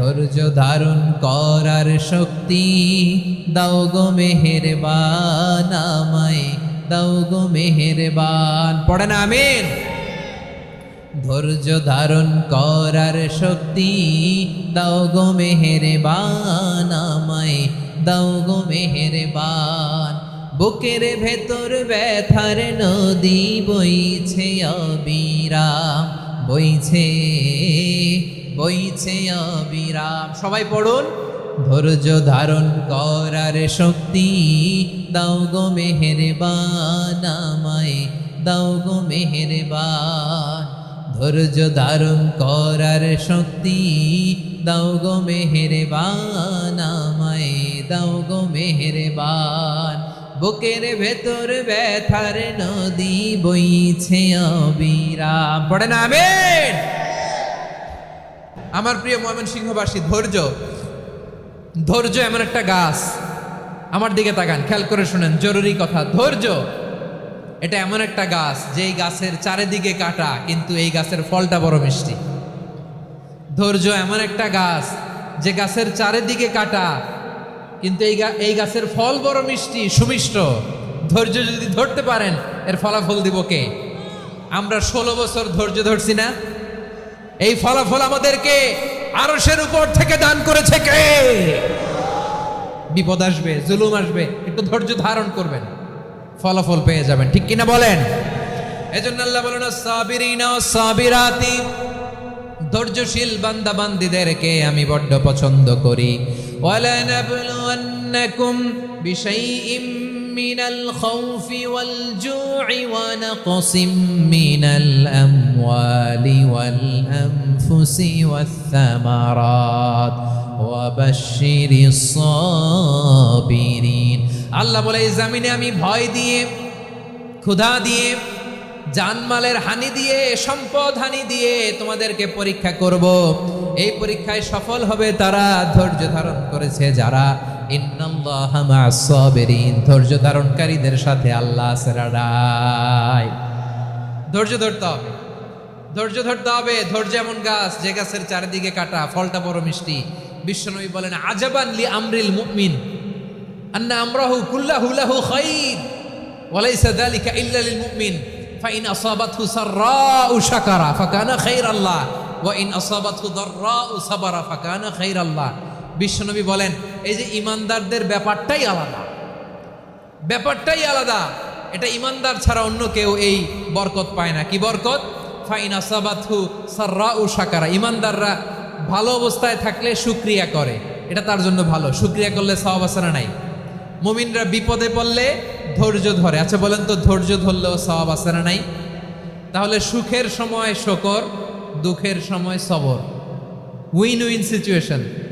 ধৈর্য ধারণ করার শক্তি। দাও গো মেহেরবান আমায়, দাও গো মেহেরবান। পড়েন আমিন। ধৈর্য ধারণ করার শক্তি। দাও গো মেহেরবান আমায়, দাও গো মেহেরবান। বুকের ভেতর ব্যথার নদী বইছে অবিরাম, বইছে বইছে অবিরাম। সবাই পড়ুন। ধৈর্য ধারণ করার শক্তি দাও গো মেহেরবান আমায়, দাও গো মেহেরবান। ধৈর্য ধারণ করার শক্তি দাও গো মেহেরবান আমায়, দাও গো মেহেরবান। বুকের ভেতর ব্যথার নদী বইছে অবিরাম। পড়ে না, আমেন। আমার প্রিয় ময়মন সিংহবাসী, ধৈর্য। ধৈর্য এমন একটা গাছ। আমার দিকে তাকান, খেয়াল করে শুনেন, জরুরি কথা, ধৈর্য। এটা এমন একটা গাছ, যেই গাছের চারিদিকে কাটা, কিন্তু এই গাছের ফলটা বড় মিষ্টি। ধৈর্য এমন একটা গাছ, যে গাছের চারিদিকে কাটা, কিন্তু এই এই গাছের ফল বড় মিষ্টি, সুমিষ্ট। ধৈর্য যদি ধরতে পারেন, এর ফলাফল দিব কে? আমরা ষোলো বছর ধৈর্য ধরছি না। এই ফলাফল আমাদেরকে আরসের উপর থেকে দান করেছে কে? বিপদ আসবে, জুলুম আসবে, একটু ধৈর্য ধারণ করবেন। ফলাফল পেয়ে যাবেন, ঠিক কিনা বলেন? এজন্য আল্লাহ বলেন, সাবিরিনা সাবিরাতি, ধৈর্যশীল বান্দা বান্দিদেরকে আমি বড্ড পছন্দ করি। ওয়ালা নাবলুয়ান্নাকুম বিশাইইম নাকসিম মিনাল আমওয়ালি ওয়াল আনফুসি ওয়াস সামারাত ওয়া বাশশিরিস সাবিরিন। আল্লাহ বলে, এই জামিনে আমি ভয় দিয়ে, ক্ষুধা দিয়ে, জানমালের হানি দিয়ে, সম্পদ হানি দিয়ে তোমাদেরকে পরীক্ষা করব। এই পরীক্ষায় সফল হবে তারা, ধৈর্য ধারণ করেছে যারা ধৈর্য ধারণকারীদের সাথে আল্লাহ রাডাই। ধৈর্য ধরতে হবে। ধৈর্য ধরতে হবে। ধৈর্য এমন গাছ, যে গাছের চারিদিকে কাটা, ফলটা বড় মিষ্টি। বিশ্বনবী বলেন, আজাবান লি আমরিল মুমিন। আন্না আমরাহু কুল্লাহু লাহু খাইর। ওয়ালাইসা যালিকা ইল্লা লিল মুমিন। ফাইন আসাবাতহু সাররাউ শাকারা, ফাকানা খাইরাল্লাহ। ওয়া ইন আসাবাতহু দাররাউ সাবারা, ফাকানা খাইরাল্লাহ। বিশ্বনবী বলেন এই যে ইমানদারদের ব্যাপারটাই আলাদা। ব্যাপারটাই আলাদা। এটা ইমানদার ছাড়া অন্য কেউ এই বরকত পায় না। কি বরকত? ফাইন আসাবাথু সাররা ও সাকারা ইমানদাররা ভালো অবস্থায় থাকলে সুক্রিয়া করে। এটা তার জন্য ভালো। সুক্রিয়া করলে সওয়াব না নাই? মুমিনরা বিপদে পড়লে ধৈর্য ধরে। আচ্ছা বলেন তো, ধৈর্য ধরলেও সওয়াব না নাই? তাহলে সুখের সময় শকর, দুঃখের সময় সবর। উইন উইন সিচুয়েশন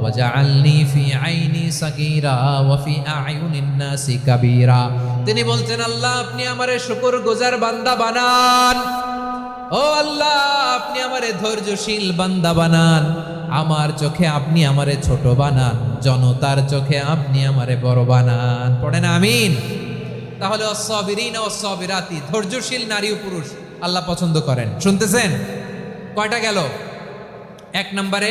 ওয়া জাআলনি ফি আইনি সাগীরা ওয়া ফি আ'য়ুনিন নাসি তিনি বলতেন আল্লাহ, আপনি আমারে শুকর গুজার বান্দা বানান। ও আল্লাহ, আপনি আমারে ধৈর্যশীল বান্দা বানান। আমার চোখে আপনি আমারে ছোট বানান, জনতার চোখে আপনি আমারে বড় বানান। পড়েন, আমিন। তাহলে অসবিরিন অসবিরাতি ধৈর্যশীল নারী ও পুরুষ, আল্লাহ পছন্দ করেন। শুনতেছেন? কয়টা গেল? এক নম্বরে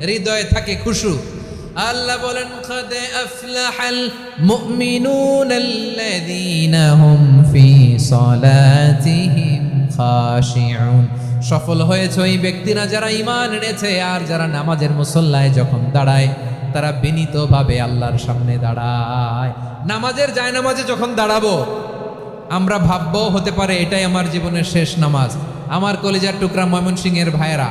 হৃদয়ে থাকে খুশু আল্লাহ বলেন قد أفلح المؤمنون الذين هم في صلاتهم خاشعون সফল হয়েছে ওই ব্যক্তিরা যারা ঈমান এনেছে আর যারা নামাজের মুসল্লায় যখন দাঁড়ায় তারা বিনীতভাবে আল্লাহর সামনে দাঁড়ায় নামাজের যায় নামাজে যখন দাঁড়াবো আমরা ভাববো হতে পারে এটাই আমার জীবনের শেষ নামাজ আমার কলেজার টুকরা ময়মনসিং এর ভাইয়েরা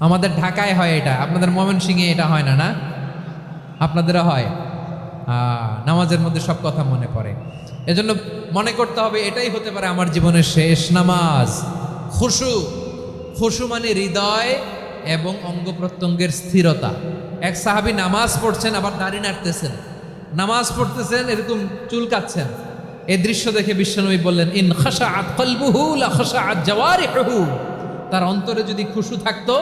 আমাদের ঢাকায় হয় এটা, আপনাদের ময়মনসিংহে এটা হয় না না? আপনাদেরও হয়। নামাজের মধ্যে সব কথা মনে পড়ে। এজন্য মনে করতে হবে, এটাই হতে পারে আমার জীবনের শেষ নামাজ। খুশু খুশু মানে হৃদয় এবং অঙ্গ প্রত্যঙ্গের স্থিরতা। এক সাহাবি নামাজ পড়ছেন, আবার দাড়ি নাড়তেছেন। নামাজ পড়তেছেন, এরকম চুল কাচ্ছেন। এই দৃশ্য দেখে বিশ্বনবী বললেন, ইন খাসা আত কলবুহু লা খাসা আত জাওয়ারিহু তার অন্তরে যদি খুশু থাকতো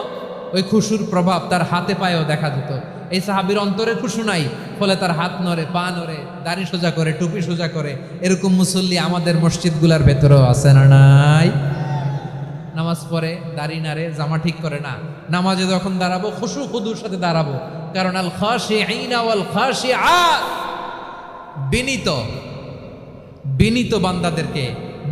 ওই খুশুর প্রভাব তার হাতে পায়েও দেখা যেত এই সাহাবির অন্তরে খুশু নাই, ফলে তার হাত নড়ে, পা নড়ে, দাড়ি সোজা করে, টুপি সোজা করে, এরকম মুসল্লি আমাদের মসজিদগুলার ভেতরেও আছে না নাই? নামাজ পড়ে, দাড়ি নাড়ে, জামা ঠিক করে না। নামাজে যখন দাঁড়াবো, খুশু খুদুর সাথে দাঁড়াবো। কারণ আল খাসি আইনা খাসি বিনীত বিনীত বান্দাদেরকে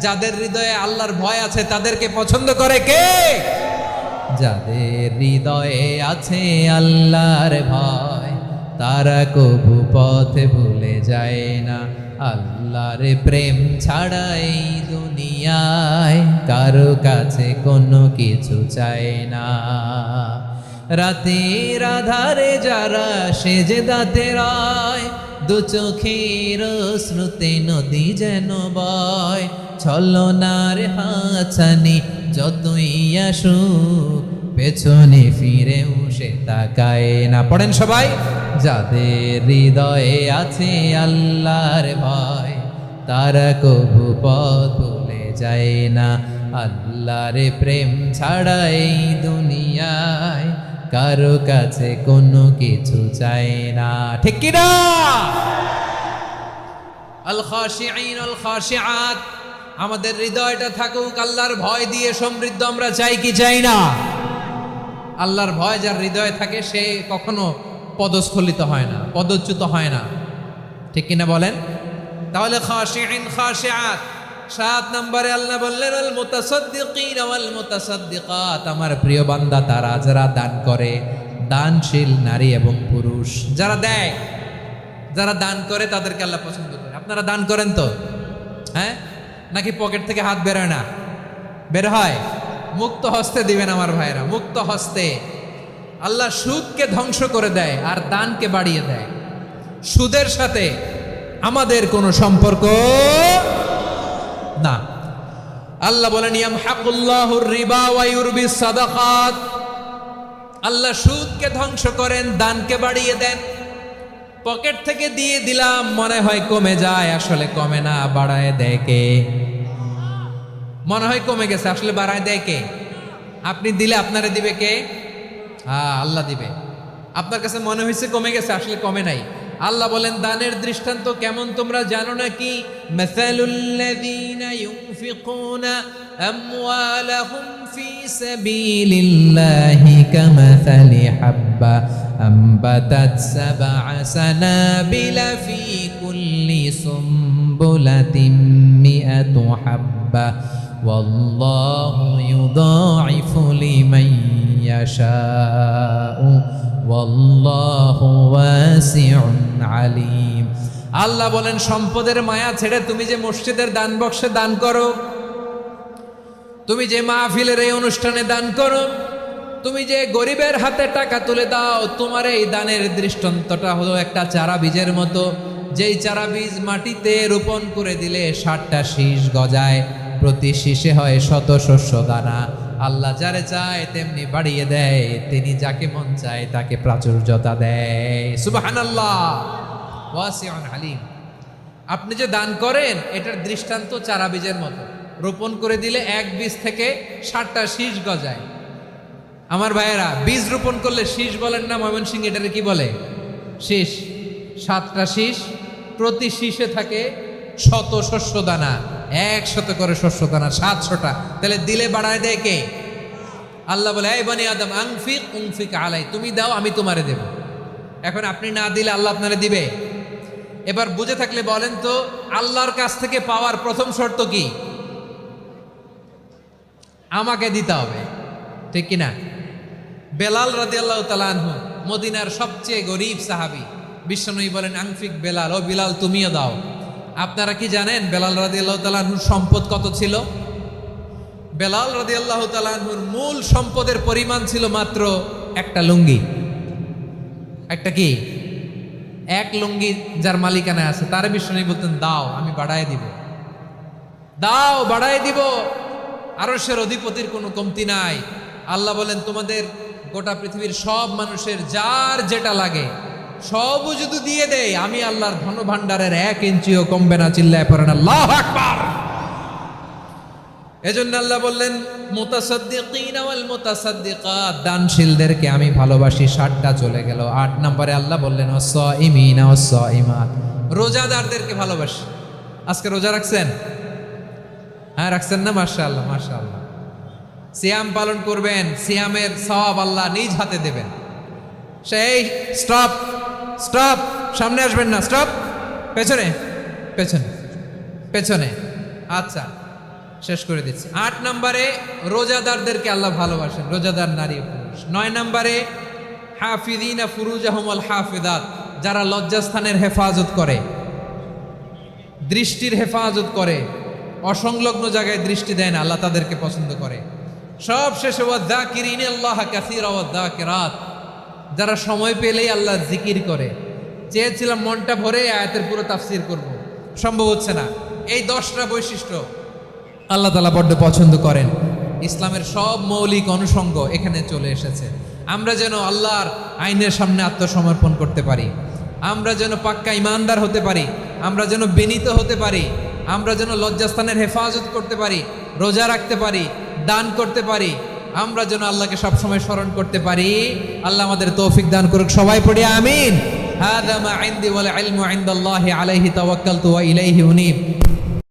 যাদের হৃদয়ে আল্লাহর ভয় আছে, তাদেরকে পছন্দ করে কে? যাদের হৃদয়ে আছে আল্লাহর ভয়, তারা কবু পথে ভুলে যায় না। আল্লাহর প্রেম ছাড়াই দুনিয়ায় কারও কাছে কোনো কিছু চায় না। রাতের আধারে যারা সেজে দাঁতে রায়, দু চোখের শ্রুতে নদী যেন বয় ছলনার হাছানি, যতই আসুক, পেছনে ফিরেও সে তাকায় না। পড়েন সবাই, যাদের হৃদয়ে আছে আল্লাহর ভয়, তারা কবু পথ ভুলে যায় না। আল্লাহর প্রেম ছাড়াই দুনিয়ায় কারও কাছে কোনো কিছু চায় না। ঠিক কিনা? আল খাশিআত আমাদের হৃদয়টা থাকুক, আল্লাহর ভয় দিয়ে সমৃদ্ধ আমরা চাই কি চাই না? আল্লাহর ভয় যার হৃদয়ে থাকে, সে কখনো পদস্খলিত হয় না, পদচ্যুত হয় না। ঠিক কিনা বলেন? তাহলে খাশিআত। সাত নম্বরে আল্লাহ বললেন, আল মুতাসাদ্দিকিন ওয়াল মুতাসাদ্দিকাত। আমার প্রিয় বান্দা, তারা যারা দান করে, দানশীল নারী এবং পুরুষ, যারা দেয়, যারা দান করে, তাদেরকে আল্লাহ পছন্দ করে। আপনারা দান করেন তো? হ্যাঁ? নাকি পকেট থেকে হাত বেরোয় না? বের হয়। মুক্ত হস্তে দিবেন আমার ভাইরা মুক্ত হস্তে। আল্লাহ সুদকে ধ্বংস করে দেয় আর দানকে বাড়িয়ে দেয়। সুদের সাথে আমাদের কোনো সম্পর্ক না। আল্লাহ বলেন ইয়াম হাকুল্লাহুর রিবা ওয়া ইউরবিস সাদাকাত। আল্লাহ সুদকে ধ্বংস করেন, দানকে বাড়িয়ে দেন। পকেট থেকে দিয়ে দিলাম, মনে হয় কমে যায়, আসলে কমে না, বাড়ায় দেয় কে? মনে হয় কমে গেছে, আসলে বাড়ায় দেয় কে? আপনি দিলে আপনারে দিবে কে? হ্যাঁ আল্লাহ দিবে। আপনার কাছে মনে হয়েছে কমে গেছে, আসলে কমে নাই। আল্লাহ বলেন, দানের দৃষ্টান্ত কেমন তোমরা জানো মাসালুল্লাযীনা ফি সাবিলিল্লাহি কামাসালি হাব্বা। أنبتت سبع سنابل في كل سنبلة مئة حبة والله يضاعف لمن يشاء والله واسع عليم আল্লাহ বলেন সম্পদের মায়া ছেড়ে তুমি যে মসজিদের দান বক্সে দান করো তুমি যে মাহফিলের এই অনুষ্ঠানে দান করো তুমি যে গরিবের হাতে টাকা তুলে দাও, তোমার এই দানের দৃষ্টান্তটা হলো একটা চারা বীজের মতো। যেই চারা বীজ মাটিতে রোপণ করে দিলে ষাটটা শীষ গজায়, প্রতি শীষে হয় শত শস্য দানা। আল্লাহ যারে চায় তেমনি বাড়িয়ে দেয়, তিনি যাকে মন চায় তাকে প্রাচুর্যতা দেয়। সুবহানাল্লাহ। ওয়াসিউন হালিম। আপনি যে দান করেন, এটার দৃষ্টান্ত চারা বীজের মতো। রোপণ করে দিলে এক বীজ থেকে ষাটটা শীষ গজায়। আমার ভাইয়েরা, বীজ রোপণ করলে শীষ বলেন না ময়মনসিং এটারে কি বলে? শীষ। সাতটা শীষ, প্রতি শীষে থাকে শত শস্য দানা একশত করে শস্য দানা সাতশোটা। তাহলে দিলে বাড়ায় দেয় কে? আল্লাহ বলে, এই বনি আদম, আংফিক উংফিক আলাই তুমি দাও, আমি তোমারে দেব। এখন আপনি না দিলে আল্লাহ আপনারে দিবে? এবার বুঝে থাকলে বলেন তো, আল্লাহর কাছ থেকে পাওয়ার প্রথম শর্ত কি? আমাকে দিতে হবে। ঠিক কিনা? বেলাল রাদি আল্লাহ তালানহু মদিনার সবচেয়ে গরিব সাহাবি। বিশ্বনবী বলেন, আংফিক বেলাল, ও বিলাল, তুমিও দাও। আপনারা কি জানেন বেলাল রাদি আল্লাহ তালানহুর সম্পদ কত ছিল? বেলাল রাদি আল্লাহ তালানহুর মূল সম্পদের পরিমাণ ছিল মাত্র একটা লুঙ্গি। একটা কি? এক লুঙ্গি যার মালিকানায় আছে। তার বিশ্বনবী বলতেন, দাও, আমি বাড়ায় দিব। দাও, বাড়ায় দিব। আরশের অধিপতির কোনো কমতি নাই। আল্লাহ বলেন, তোমাদের গোটা পৃথিবীর সব মানুষের যার যেটা লাগে সবও যদি দিয়ে দেয়, আমি আল্লাহর ধন ভাণ্ডারের এক ইঞ্চিও কমবে না চিল্লায় পড়েন আল্লাহ আকবার! এজন্য আল্লাহ বললেন দানশীলদেরকে আমি ভালোবাসি, ষাটটা চলে গেল। আট নম্বরে আল্লাহ বললেন রোজাদারদেরকে ভালোবাসি। আজকে রোজা রাখছেন? হ্যাঁ রাখছেন না? মাশাআল্লাহ মাশাআল্লাহ। সিয়াম পালন করবেন, সিয়ামের সওয়াব আল্লাহ নিজ হাতে দেবেন। সেই স্টপ স্টপ সামনে আসবেন না স্টপ পেছনে পেছনে পেছনে। আচ্ছা শেষ করে দিচ্ছি। আট নম্বরে রোজাদারদেরকে আল্লাহ ভালোবাসেন, রোজাদার নারী পুরুষ। নয় নম্বরে হাফিদিনা ফুরুজ আহমল হাফিদাত, যারা লজ্জাস্থানের হেফাজত করে, দৃষ্টির হেফাজত করে, অসংলগ্ন জায়গায় দৃষ্টি দেয় না, আল্লাহ তাদেরকে পছন্দ করে। সব শেষে ওয়াদ্দাকিরিন আল্লাহ কাসির ওয়াদ্দাকিরাত যারা সময় পেলেই আল্লাহ জিকির করে। চেয়েছিলাম মনটা ভরে আয়াতের পুরো তাফসির করব। সম্ভব হচ্ছে না। এই দশটা বৈশিষ্ট্য আল্লাহ তালা বড্ড পছন্দ করেন। ইসলামের সব মৌলিক অনুষঙ্গ এখানে চলে এসেছে। আমরা যেন আল্লাহর আইনের সামনে আত্মসমর্পণ করতে পারি। আমরা যেন পাক্কা ইমানদার হতে পারি। আমরা যেন বিনীত হতে পারি। আমরা যেন লজ্জাস্থানের হেফাজত করতে পারি। রোজা রাখতে পারি। দান করতে পারি আমরা যেন আল্লাহকে সবসময় স্মরণ করতে পারি আল্লাহ আমাদের তৌফিক দান করুক সবাই পড়ি আমিন هذا ما عندي والعلم عند الله عليه توكلت وإليه أنيب